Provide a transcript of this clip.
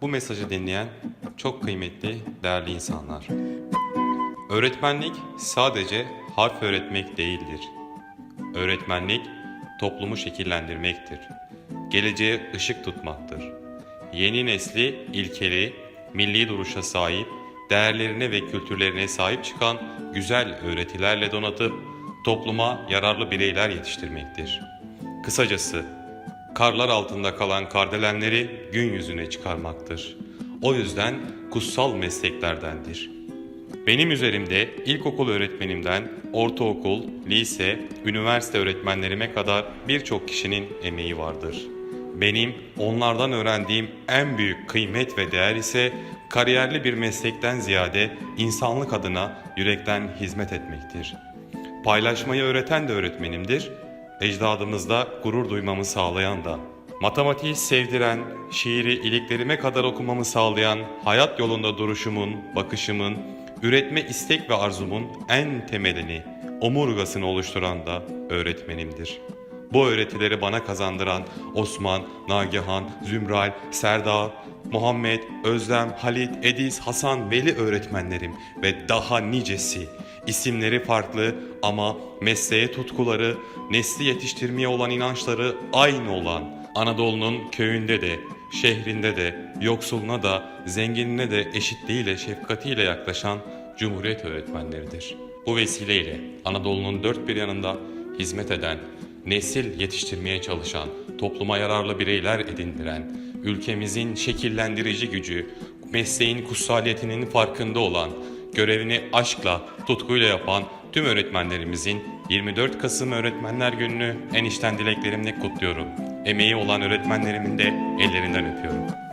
bu mesajı dinleyen çok kıymetli, değerli insanlar. Öğretmenlik sadece harf öğretmek değildir. Öğretmenlik toplumu şekillendirmektir. Geleceğe ışık tutmaktır. Yeni nesli ilkeli, milli duruşa sahip, değerlerine ve kültürlerine sahip çıkan güzel öğretilerle donatıp topluma yararlı bireyler yetiştirmektir. Kısacası karlar altında kalan kardelenleri gün yüzüne çıkarmaktır. O yüzden kutsal mesleklerdendir. Benim üzerimde ilkokul öğretmenimden ortaokul, lise, üniversite öğretmenlerime kadar birçok kişinin emeği vardır. Benim onlardan öğrendiğim en büyük kıymet ve değer ise kariyerli bir meslekten ziyade insanlık adına yürekten hizmet etmektir. Paylaşmayı öğreten de öğretmenimdir. Ecdadımızda gurur duymamı sağlayan da. Matematiği sevdiren, şiiri iliklerime kadar okumamı sağlayan, hayat yolunda duruşumun, bakışımın, üretme istek ve arzumun en temelini, omurgasını oluşturan da öğretmenimdir. Bu öğretileri bana kazandıran Osman, Nagihan, Zümral, Serdar, Muhammed, Özlem, Halit, Ediz, Hasan, Veli öğretmenlerim ve daha nicesi. İsimleri farklı ama mesleğe tutkuları, nesli yetiştirmeye olan inançları aynı olan Anadolu'nun köyünde de, şehrinde de, yoksuluna da, zenginine de eşitliğiyle, şefkatiyle yaklaşan Cumhuriyet öğretmenleridir. Bu vesileyle Anadolu'nun dört bir yanında hizmet eden, nesil yetiştirmeye çalışan, topluma yararlı bireyler edindiren, ülkemizin şekillendirici gücü, mesleğin kutsaliyetinin farkında olan, görevini aşkla, tutkuyla yapan tüm öğretmenlerimizin 24 Kasım Öğretmenler Günü'nü en içten dileklerimle kutluyorum. Emeği olan öğretmenlerimin de ellerinden öpüyorum.